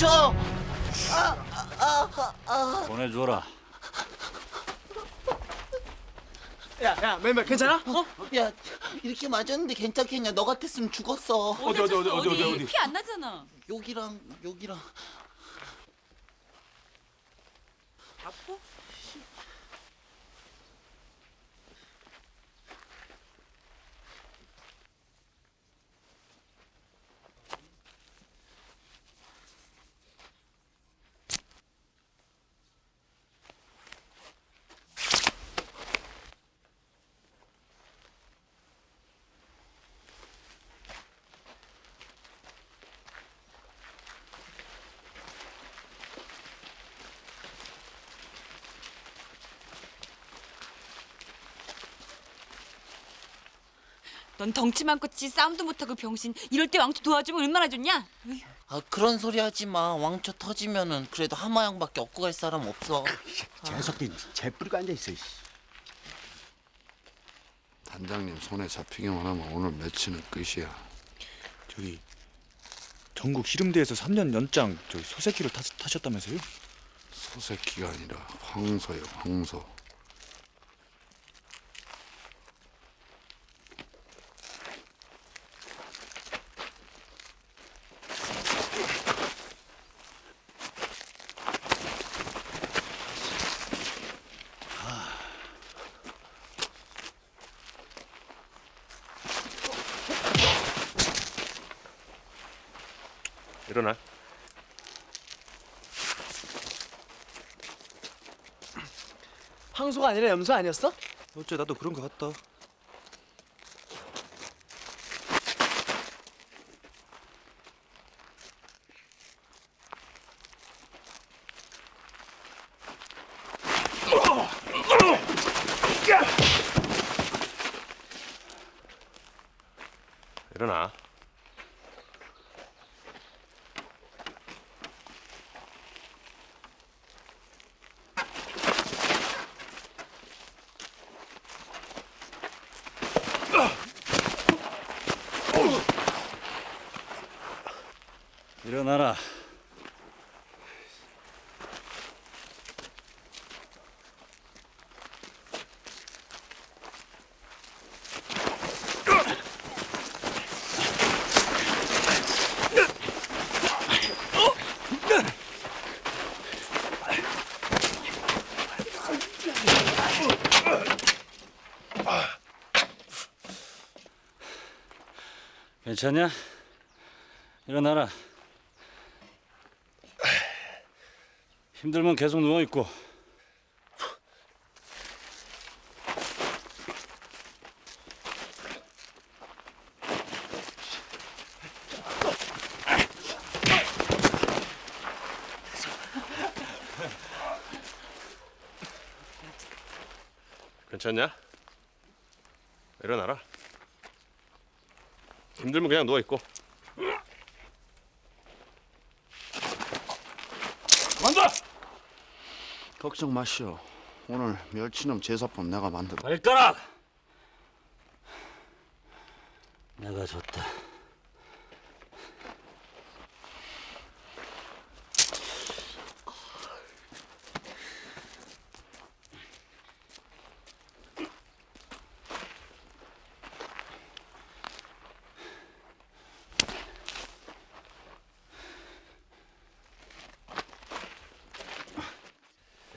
왕초! 보내줘라. 야, 야, 맨발 괜찮아? 어? 야, 이렇게 맞았는데 괜찮겠냐? 너 같았으면 죽었어. 어디, 어디, 어디, 어디, 어디, 어디? 피 안 나잖아. 여기랑 여기랑. 아파? 넌 덩치 많고 지 싸움도 못하고 병신. 이럴 때 왕초 도와주면 얼마나 좋냐? 으이, 아 그런 소리 하지 마. 왕초 터지면은 그래도 하마 양밖에 얻고 갈 사람 없어. 재석이 재뿌리가 앉아 있어. 단장님 손에 잡히기만 하면 오늘 매치는 끝이야. 저기 전국 씨름대에서 3년 연장 저 소새끼를 타, 타셨다면서요? 소새끼가 아니라 황소요 황소. 일어나. 황소가 아니라 염소 아니었어? 어째 나도 그런 거 같다. 일어나. 일어나라. 괜찮냐? 일어나라. 힘들면 계속 누워 있고. 괜찮냐? 일어나라. 힘들면 그냥 누워 있고. 걱정 마시오. 오늘 멸치놈 제사법 내가 만들어. 발가락. 내가 졌다.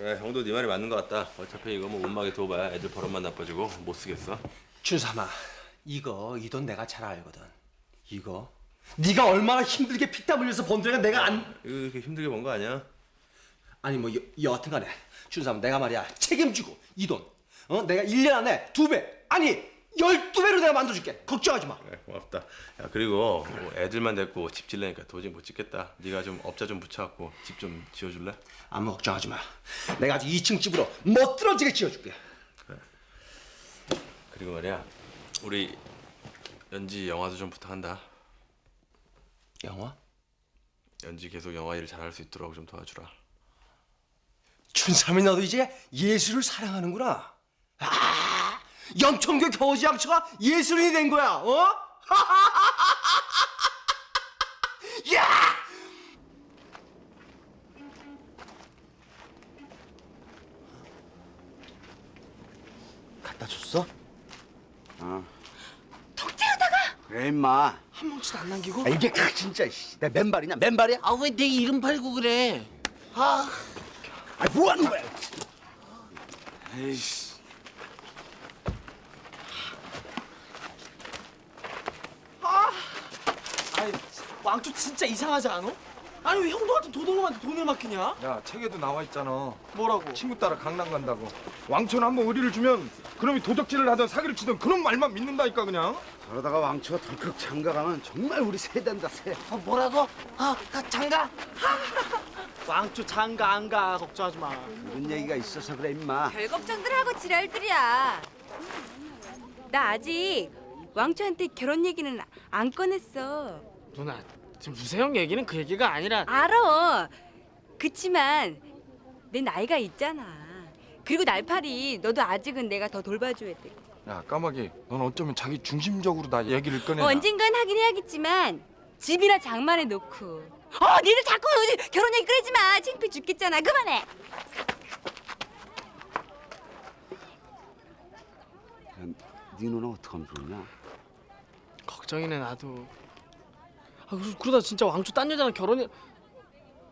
그래, 형도 네 말이 맞는 것 같다. 어차피 이거 뭐 운막에 둬봐야 애들 버릇만 나빠지고 못 쓰겠어. 준삼아, 이거 이 돈 내가 잘 알거든. 이거 네가 얼마나 힘들게 피땀 흘려서 번 돈이가 내가 안 이거 이렇게 힘들게 번 거 아니야? 아니 뭐 여, 여하튼간에 준삼아 내가 말이야 책임지고 이 돈 어? 내가 1년 안에 두 배 아니 열두 배로 내가 만들어줄게 걱정하지 마. 그래, 고맙다. 야 그리고 뭐 애들만 데리고 집 질래니까 도저히 못 짓겠다. 네가 좀 업자 좀 붙여갖고 집 좀 지어줄래? 아무 걱정하지 마. 내가 아주 2층 집으로 멋들어지게 지어줄게. 그리고 말이야, 우리 연지 영화도 좀 부탁한다. 영화? 연지 계속 영화 일 잘할 수 있도록 좀 도와주라. 준삼이 너도 이제 예술을 사랑하는구나. 아, 영천교 겨우지양처가 예술인이 된 거야. 어? 야! 갖다 줬어? 어. 통째로다가 그래 임마. 한 뭉치도 안 남기고? 아, 이게 크, 진짜 씨. 내 맨발이냐? 맨발이야? 아, 왜 내 이름 팔고 그래? 아, 아, 뭐 하는 거야? 에이씨. 왕초 진짜 이상하지 않아? 아니 왜 형도 같은 도둑놈한테 돈을 맡기냐? 야 책에도 나와 있잖아 뭐라고? 친구 따라 강남 간다고 왕초는 한번 의리를 주면 그놈이 도적질을 하든 사기를 치든 그런 말만 믿는다니까 그냥 그러다가 왕초가 덜컥 장가가면 정말 우리 세된다 세. 어, 뭐라고? 아 아, 장가? 왕초 장가 안 가 걱정하지 마. 그런 얘기가 있어서 그래 임마. 별 걱정들 하고 지랄들이야. 나 아직 왕초한테 결혼 얘기는 안 꺼냈어. 누나 지금 유세형 얘기는 그 얘기가 아니라 알아. 그치만 내 나이가 있잖아. 그리고 날파리 너도 아직은 내가 더 돌봐줘야 돼. 야 까마귀 넌 어쩌면 자기 중심적으로 나 얘기를 꺼내나 언젠간 하긴 해야겠지만 집이나 장만해 놓고. 어, 니들 자꾸 결혼 얘기 꺼내지 마. 창피 죽겠잖아. 그만해. 야, 네 누나 어떡하면 좋냐? 걱정이네 나도. 아 그러- 그러다 진짜 왕초 딴 여자랑 결혼이.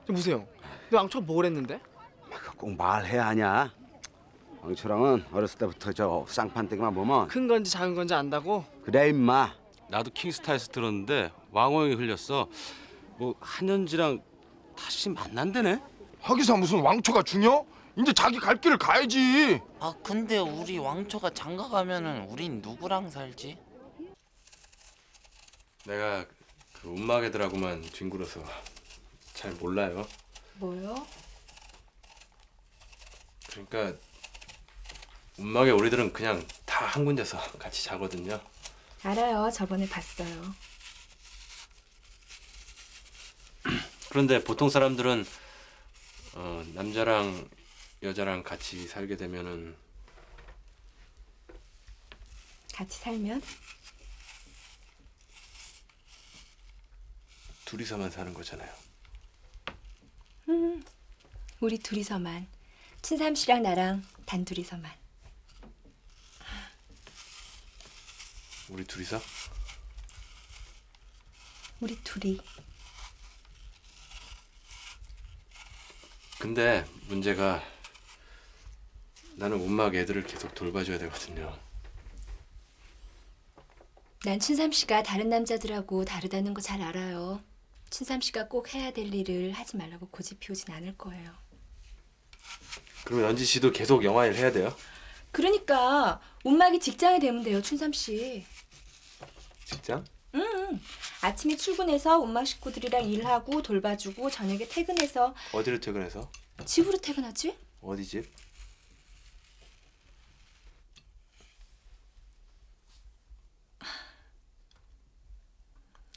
무세형, 내 왕초가 뭘 했는데? 막 꼭 말해야 하냐? 왕초랑은 어렸을 때부터 저 쌍판대기만 보면 큰 건지 작은 건지 안다고? 그래 임마. 나도 킹스타에서 들었는데 왕호영이 흘렸어. 뭐 한현지랑 다시 만난대네. 하기사 무슨 왕초가 중요? 이제 자기 갈 길을 가야지 아 근데 우리 왕초가 장가 가면은 우린 누구랑 살지? 내가 그 운막 애들하고만 뒹굴어서 잘 몰라요. 뭐요? 그러니까 운막에 우리들은 그냥 다 한 군데서 같이 자거든요. 알아요. 저번에 봤어요. 그런데 보통 사람들은 어, 남자랑 여자랑 같이 살게 되면은 같이 살면 둘이서만 사는 거잖아요. 우리 둘이서만. 친삼 씨랑 나랑 단둘이서만. 우리 둘이서? 우리 둘이. 근데 문제가 나는 운막 애들을 계속 돌봐줘야 되거든요. 난 춘삼 씨가 다른 남자들하고 다르다는 거 잘 알아요. 춘삼 씨가 꼭 해야 될 일을 하지 말라고 고집 피우진 않을 거예요. 그러면 연지 씨도 계속 영화 일 해야 돼요? 그러니까 운막이 직장이 되면 돼요, 춘삼 씨. 직장? 응. 아침에 출근해서 운막 식구들이랑 일하고 돌봐주고 저녁에 퇴근해서 어디로 퇴근해서? 집으로 퇴근하지? 어디 집?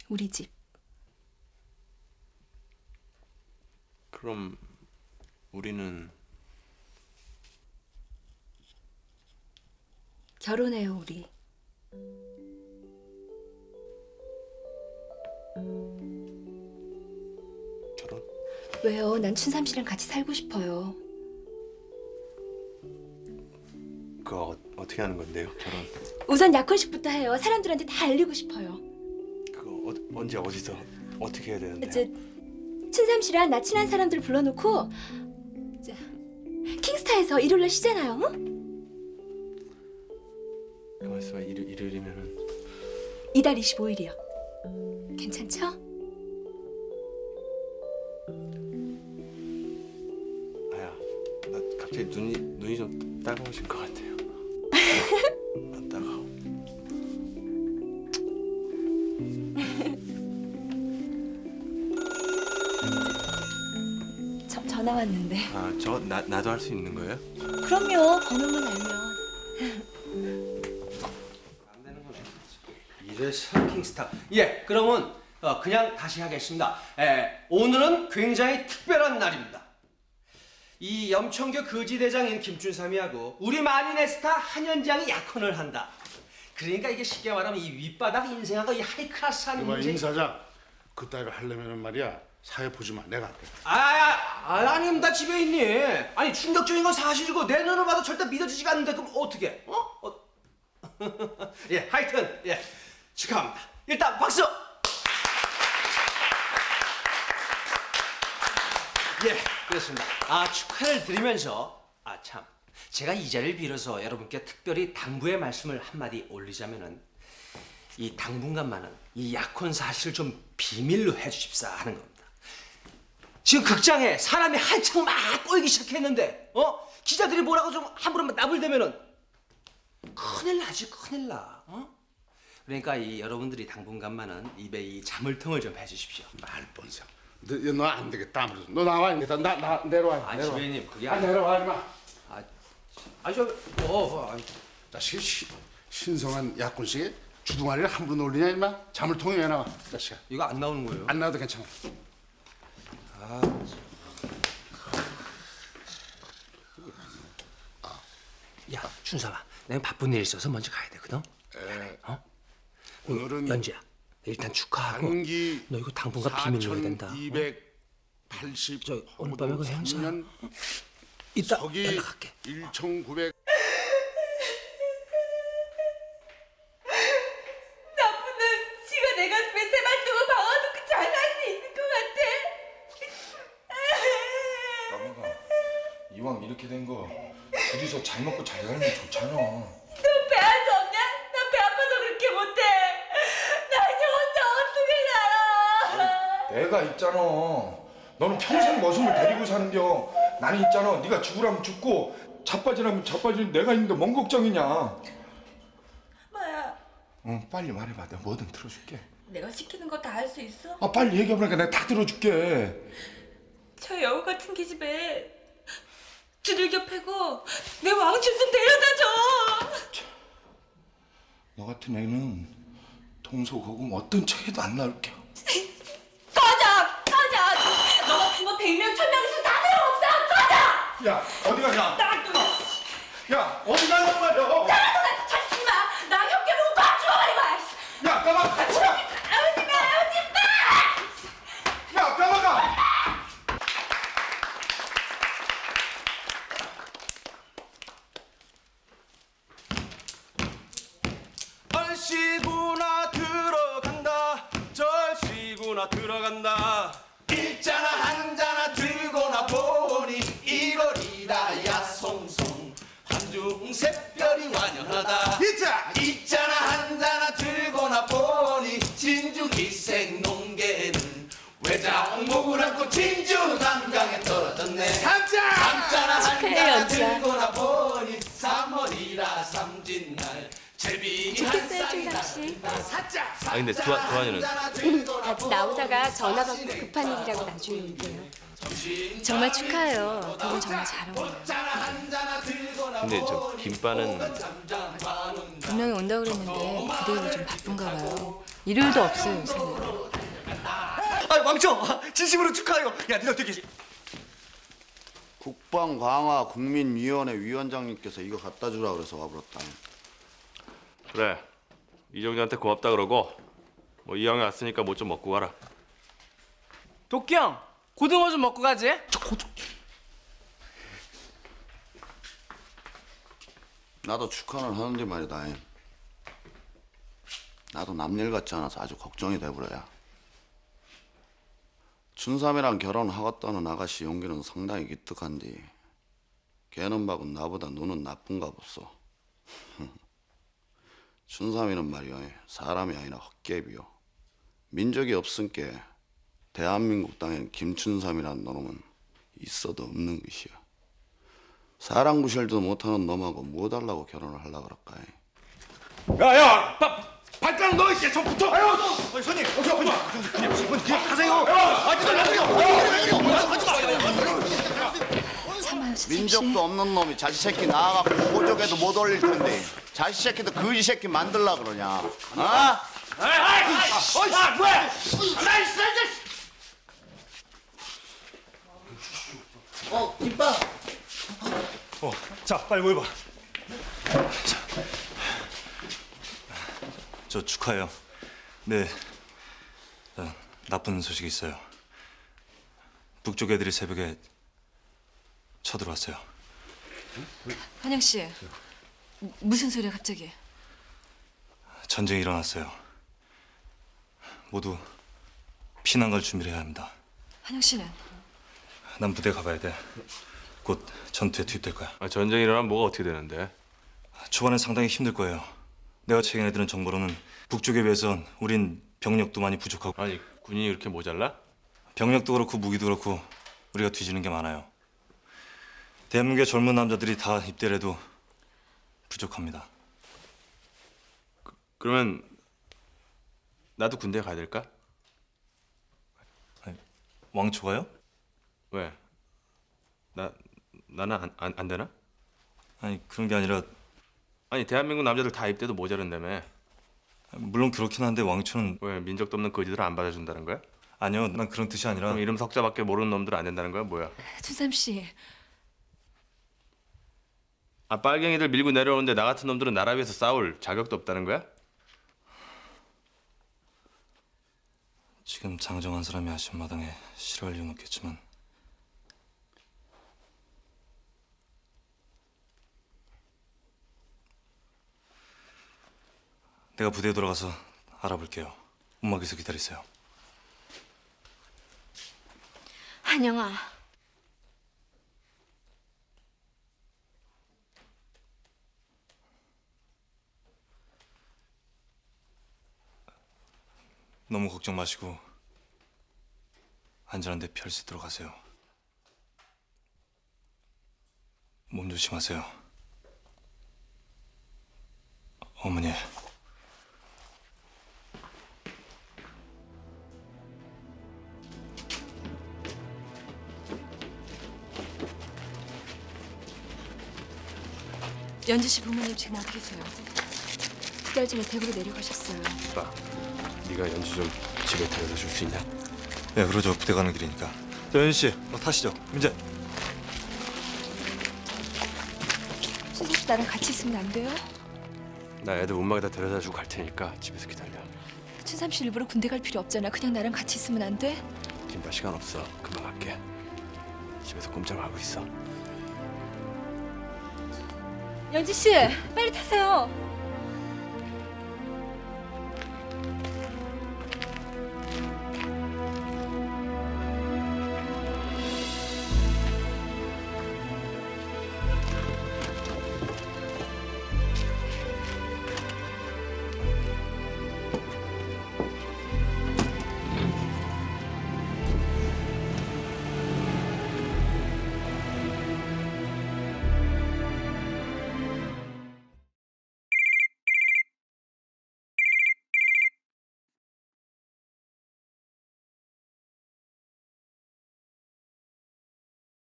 우리 집. 그럼 우리는 결혼해요, 우리. 결혼? 왜요? 난 춘삼 씨랑 같이 살고 싶어요. 그거 어, 어떻게 하는 건데요? 결혼? 우선 약혼식부터 해요. 사람들한테 다 알리고 싶어요. 그거 어, 언제 어디서 어떻게 해야 되는데요? 이제 춘삼 씨랑 나 친한 사람들 불러놓고 이제 킹스타에서 일요일날 쉬잖아요. 응? 가만 있어봐 일요, 일요일이면은 이달 25일이요. 괜찮죠? 아야 나 갑자기 눈이 눈이 좀 따가워진 것 같아요. 저, 왔는데. 아 저 나 나도 할 수 있는 거예요? 그럼요. 번호만 알면. 이래서 킹스타. 예, 그러면 어, 그냥 다시 하겠습니다. 예, 오늘은 굉장히 특별한 날입니다. 이 염청교 거지 대장인 김춘삼이하고 우리 만인의 스타 한현장이 약혼을 한다. 그러니까 이게 쉽게 말하면 이 윗바닥 인생하고 이 하이클래스한 이봐 문제. 임 사장 그따위로 하려면은 말이야 사회 보지 마 내가 할게 아, 아, 아, 아님 나 집에 있니? 아니 충격적인 건 사실이고 내 눈으로 봐도 절대 믿어지지가 않는데 그럼 어떻게? 어? 어 예, 하여튼 예, 축하합니다. 일단 박수. 예, 그렇습니다. 아 축하를 드리면서 아 참 제가 이 자리를 빌어서 여러분께 특별히 당부의 말씀을 한마디 올리자면은 이 당분간만은 이 약혼 사실을 좀 비밀로 해주십사 하는 겁니다. 지금 극장에 사람이 한창 막 꼬이기 시작했는데 어 기자들이 뭐라고 좀 함부로 나불대면은 큰일 나지 큰일 나. 어? 그러니까 이 여러분들이 당분간만은 입에 이 자물통을 좀 해주십시오. 말본성. 너안 되겠다. 아무래도. 너 나와. 일단 나, 나 내려와. 아 내려와. 지배님 그게 아, 아니. 내려와 임마. 아저 어, 어 아니. 자식 시, 신성한 약혼식에 주둥아리를 함부로 놀리냐 임마. 통해 왜 나와. 자식아. 이거 안 나오는 거예요? 안 나와도 괜찮아. 야 춘삼아, 내가 바쁜 일 있어서 먼저 가야 되거든. 에, 어? 오늘은 연지야, 일단 축하하고. 단기 너 이거 당분간 비밀로 해야 된다. 4280 저 오늘 밤에 그 행사. 3년 이따 연락할게. 1900 나쁜 놈 지가 내 가슴에 새발 두고 박아놓고 잘 살 수 있을 것 같아 까마가 이렇게 된 거 둘이서 잘 먹고 잘 살면 좋잖아. 너배한수 없냐? 나 배 아파서 그렇게 못해 나 이제 혼자 어떻게 살아 내가 있잖아. 너는 평생 머슴을 데리고 사는겨. 나는 있잖아. 네가 죽으라면 죽고 자빠지라면 자빠지는 내가 있는데 뭔 걱정이냐. 마야 응, 빨리 말해봐. 내가 뭐든 들어줄게. 내가 시키는 거 다 할 수 있어? 아, 빨리 얘기해보니까 내가 다 들어줄게. 저 여우 같은 기집애 두들겨 패고 내 왕춘 좀 데려다 줘. 너 같은 애는 동서고금 어떤 책에도 안 나올 게. 꺼져 꺼져. 너 같은 거 백명 천명 있으면 다 소용없어 꺼져. 야, 어디 가냐? 야, 어디 가냔 말이야? 나도 찾지 마나 혁계 보고 막 죽어버리고 야, 까마 들어간다. 있잖아 한자나 들고나 보니 이 거리다. 야송송. 환중 샛별이 완연하다. 있자! 있잖아 한자나 들고나 보니 진주 기생 농계는 외장 목을 안고 진주 남강에 떨어졌네. 삼자! 삼자나 한자나. 들고나 보니 삼월이라 삼진날 제비 좋겠어요, 춘삼 씨. 아 근데 두한 두한이는 아직 나오다가 전화 받고 급한 일이라고 나중에 온대요. 정말 축하해요. 두 분 정말 잘 어울려요. 근데 저 김빠는 분명히 온다 그랬는데 부대일이 좀 바쁜가 봐요. 일요일도 없어요 요새는. 아 왕초 진심으로 축하해요. 야 니가 되게 국방강화 국민위원회 위원장님께서 이거 갖다 주라 그래서 와버렸다. 그래 이정재한테 고맙다 그러고 뭐 이왕에 왔으니까 뭐 좀 먹고 가라 도끼 형 고등어 좀 먹고 가지. 나도 축하는 하는데 말이다. 나도 남일 같지 않아서 아주 걱정이 돼버려야. 춘삼이랑 결혼하겠다는 아가씨 용기는 상당히 기특한디 걔는 밥은 나보다 눈은 나쁜가 보소. 춘삼이는 말이야 사람이 아니라 헛개비요. 민족이 없은께 대한민국 땅엔 김춘삼이란 놈은 있어도 없는 것이야. 사람 구실도 못하는 놈하고 뭐 달라고 결혼을 하려 그럴까? 야, 야, 바, 발가락 너 이제 좀 붙어. 아유, 손님, 어서 오지 마. 그냥 가세요. 아, 진짜 가세요. 민족도 없는 놈이 자식 새끼 낳아갖고 호적에도 못 올릴 텐데 자식 새끼도 거지 새끼 만들라 그러냐? 어? 어이, 뭐야? 나이스, 어 김밥 어, 자 빨리 모여봐. 자, 저 축하해요. 네, 자, 나쁜 소식이 있어요. 북쪽 애들이 새벽에 쳐들어왔어요. 환영 씨 무슨 소리야 갑자기? 전쟁이 일어났어요. 모두 피난 갈 준비를 해야 합니다. 한영 씨는 난 부대 가봐야 돼. 곧 전투에 투입될 거야. 아, 전쟁이 일어나면 뭐가 어떻게 되는데? 초반엔 상당히 힘들 거예요. 내가 최근에 들은 정보로는 북쪽에 비해선 우린 병력도 많이 부족하고 아니 군인이 이렇게 모자라? 병력도 그렇고 무기도 그렇고 우리가 뒤지는 게 많아요. 대한민국의 젊은 남자들이 다 입대를 해도 부족합니다. 그러면 나도 군대 가야 될까? 왕초가요? 왜? 나 나는 안, 안, 안 되나? 아니 그런 게 아니라 아니 대한민국 남자들 다 입대도 모자른다며. 물론 그렇긴 한데 왕초는 왜 민족도 없는 거지들 안 받아준다는 거야? 아니요 난 그런 뜻이 아니라 그럼 이름 석자밖에 모르는 놈들 안 된다는 거야 뭐야? 춘삼 씨 아 빨갱이들 밀고 내려오는데 나 같은 놈들은 나라 위해서 싸울 자격도 없다는 거야? 지금 장정한 사람이 하신 마당에 싫어할 이유는 없겠지만 내가 부대에 돌아가서 알아볼게요. 음악에서 기다리세요. 한영아 너무 걱정 마시고 안전한 데 피할 수 있도록 하세요. 몸 조심하세요. 어머니. 연주 씨 부모님 지금 어디 계세요? 두달 전에 대구로 내려가셨어요. 오빠, 네가 연주 좀 집에 데려다 줄 수 있냐? 네, 그러죠. 부대 가는 길이니까. 저 연희 씨, 어, 타시죠. 민재. 춘삼 씨 나랑 같이 있으면 안 돼요? 나 애들 운막에다 데려다 주고 갈 테니까 집에서 기다려. 춘삼 씨 일부러 군대 갈 필요 없잖아. 그냥 나랑 같이 있으면 안 돼? 김밥 시간 없어. 금방 갈게. 집에서 꼼짝 하고 있어. 연지 씨, 빨리 타세요.